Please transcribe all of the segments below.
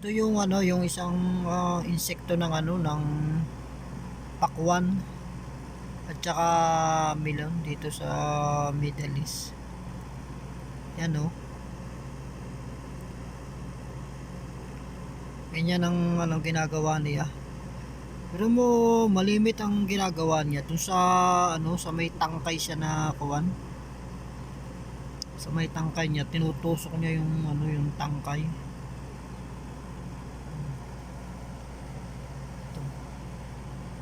Ito yung ano, yung isang ah, insekto ng ano ng pakwan at saka melon dito sa Middle East. Yan oh. Ganyan ang anong ginagawa niya. Pero mo malimit ang ginagawa niya dun sa ano sa may tangkay siya na kuwan. Sa may tangkay niya tinutusok niya yung ano yung tangkay.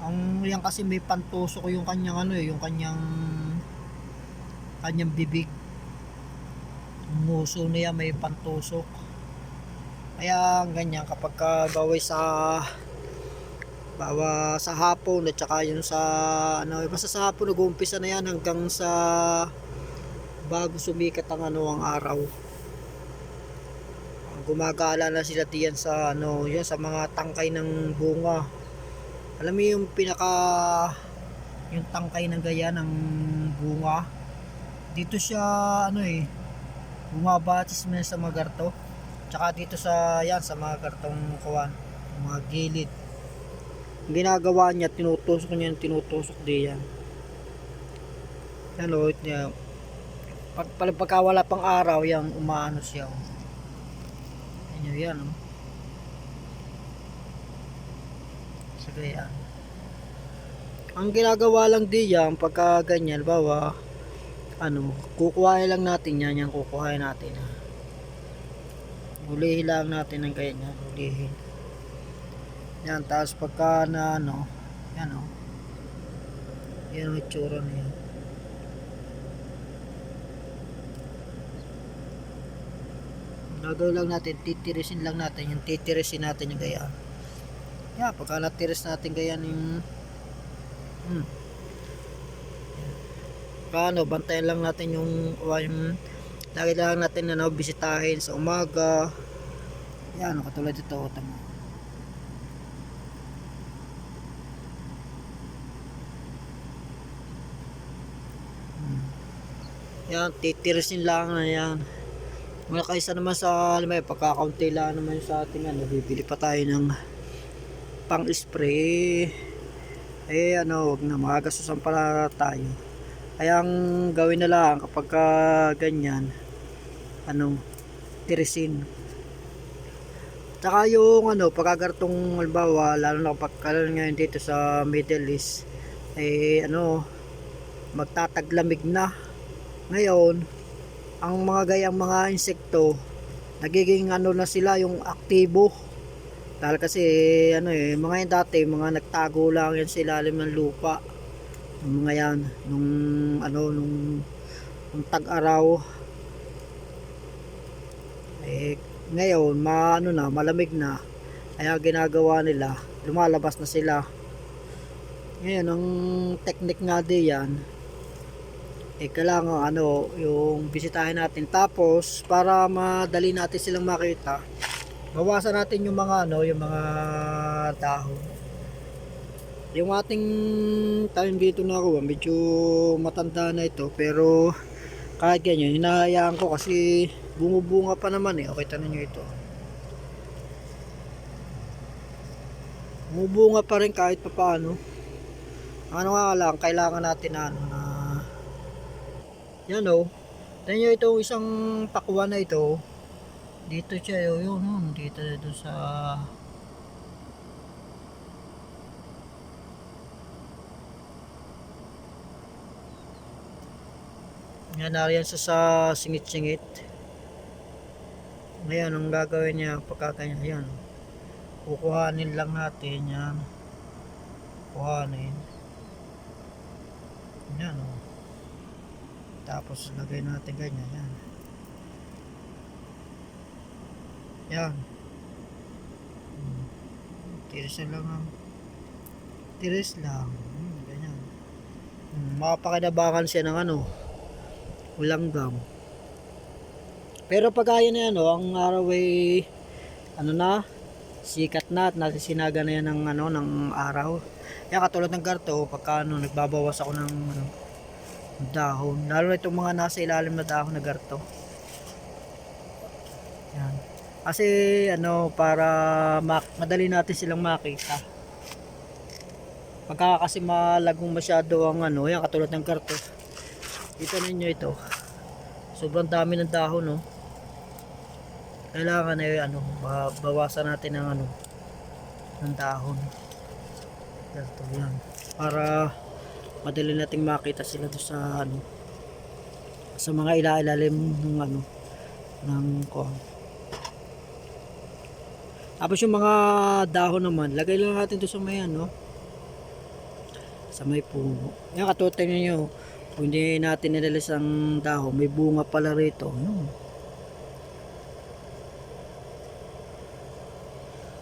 Ang yan kasi may pantusok yung kanyang ano eh, yung kanyang kanyang bibig. Ang muso niya may pantusok. Kaya ganyan kapag ka sa bawa sa hapon at saka yung sa ano basta sa hapon nag-uumpisa na yan hanggang sa bago sumikat ang ano ang araw gumagala na sila diyan sa ano yan sa mga tangkay ng bunga alam mo yung pinaka yung tangkay ng gaya ng bunga? Dito siya ano eh bumabatis mo yan sa mga garto. Tsaka dito sa yan sa mga gartong kawan mga gilid. Ginagawa niya tinutusok niya tinutusok di yan. Yan o niya. Pag, pag, pagka wala pang araw yan umaano siya oh. yan yan oh. Sa gayaan ang ginagawa lang di yan pagka ganyan bawa ano kukuhain lang natin yan yan kukuhain natin hulihin lang natin ng ganyan hulihin yan, tapos pagka na ano, yan o. Yan ang itsura na yan. Gagawin lang natin, titirisin lang natin, yung titirisin natin yung gayaan. Yan, pagka natiris natin gayaan yung hmm. Paano, bantayan lang natin yung, yung lagi lang natin ano, bisitahin sa umaga. Yan, katulad ito, tama. Yan, titirisin lang na yan. Mga kaysa naman sa, alam mo, pagkakaunti lang naman sa ating ano, bibili pa tayo ng pang spray. Eh, ano, wag na, makagasusan pala tayo. Kaya ang gawin na lang kapag ka ganyan, ano, tirisin. Tsaka yung ano, pagkagartong halimbawa, lalo na kapag kalan ngayon dito sa Middle East, eh ano, magtataglamig na. Ngayon, ang mga gayang mga insekto, nagiging ano na sila yung aktibo. Dahil kasi ano eh, mga yan dati, mga nagtago lang yan sa ilalim ng lupa. Yung mga yan, nung ano, nung, nung tag-araw. Eh, ngayon, ma, ano na, malamig na. Kaya ginagawa nila, lumalabas na sila. Ngayon, ang technique nga di yan, eh kailangan ano yung bisitahin natin tapos para madali natin silang makita bawasan natin yung mga ano yung mga dahon yung ating time dito na ako medyo matanda na ito pero kahit ganyan hinahayaan ko kasi bumubunga pa naman eh okay tanong nyo ito bumubunga pa rin kahit pa paano ano nga lang kailangan natin na ano na yan o. Tignan nyo itong isang pakuan na ito. Dito siya o. Yun, yun. Dito dito sa... Yan nariyan sa sa singit-singit. Ngayon, ang gagawin niya pagkakanyan, yan. Kukuhanin lang natin yan. Kuhanin. Yan o. Tapos lagay natin ganyan. Yan. Yan. Tiris na lang ang tiris lang. Hmm, ganyan. Hmm, siya ng ano ulanggam. Pero pag ayan na ano, ang araw ay ano na, sikat na at nasisinaga na yan ng ano ng araw. Yan katulad ng garto, pagka ano, nagbabawas ako ng ano, dahon. Lalo na itong mga nasa ilalim na dahon na garto. Kasi ano, para madali natin silang makita. Pagka kasi malagong masyado ang ano, yan katulad ng karto. Kita ninyo ito. Sobrang dami ng dahon, no. Kailangan ay ano, ba- bawasan natin ng ano, ng dahon. Ganito yan. Para madali nating makita sila doon sa ano, sa mga ilailalim ng ano, ng kuwan. Tapos yung mga dahon naman, lagay lang natin doon sa may ano, sa may puno. Yan, katulad nyo, kung hindi natin nilalis ang dahon, may bunga pala rito. Yun.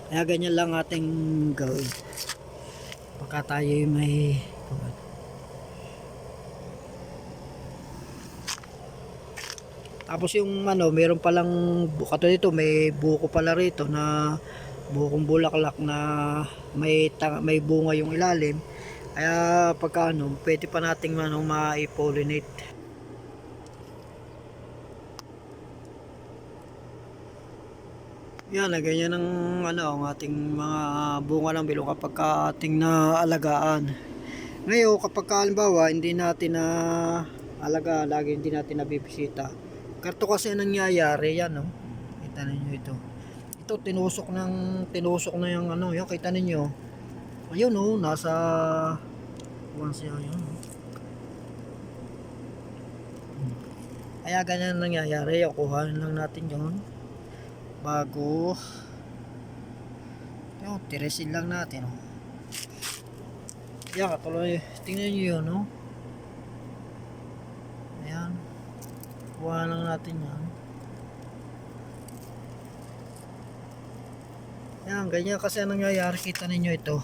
Kaya ganyan lang ating gawin. Pagka tayo may Tapos yung ano, meron palang katulad ito, may buko pala rito na bukong bulaklak na may ta- may bunga yung ilalim. Kaya pagka ano, pwede pa nating ano, ma-pollinate. Yan, ganyan ang ano, ang ating mga bunga ng bilong kapag ka ating naalagaan. Ngayon, kapag ka, halimbawa, hindi natin na alaga, lagi hindi natin nabibisita. Karto kasi ang nangyayari yan, no? Kita ninyo ito. Ito, tinusok ng, tinusok na yung ano, yan, kita ninyo. Ayun, no, nasa, kuwan siya, yun. no? Kaya ganyan ang nangyayari, kuhanin lang natin yun. Bago, yun, tiresin lang natin, oh. Yan, katuloy, tingnan nyo yun, no? Kuha lang natin yan. Yan, ganyan kasi ang nangyayari. Kita ninyo ito.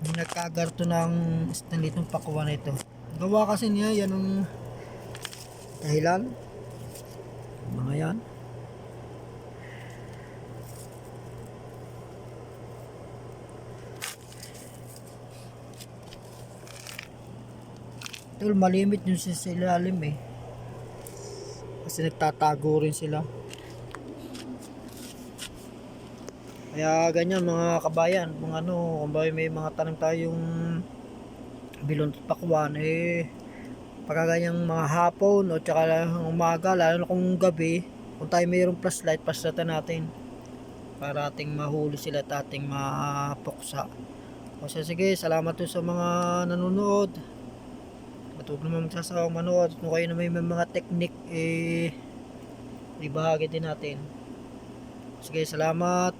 Yung nagkagarto ng stanlitong pakuha na ito. Gawa kasi niya, yan ang dahilan. Mga yan. Tol, malimit yun sa sa ilalim eh. Kasi nagtatago rin sila. Kaya ganyan mga kabayan, mga ano, ba may mga tanong tayong bilon at pakwan, eh, pagka mga hapon o tsaka umaga, lalo na kung gabi, kung tayo mayroong flashlight, flashlightan natin para ating mahuli sila at ating mapuksa. O siya, sige, salamat po sa mga nanonood. At huwag naman magsasawang manood. Kung kayo na may may mga technique, eh, ibahagi din natin. Sige, salamat.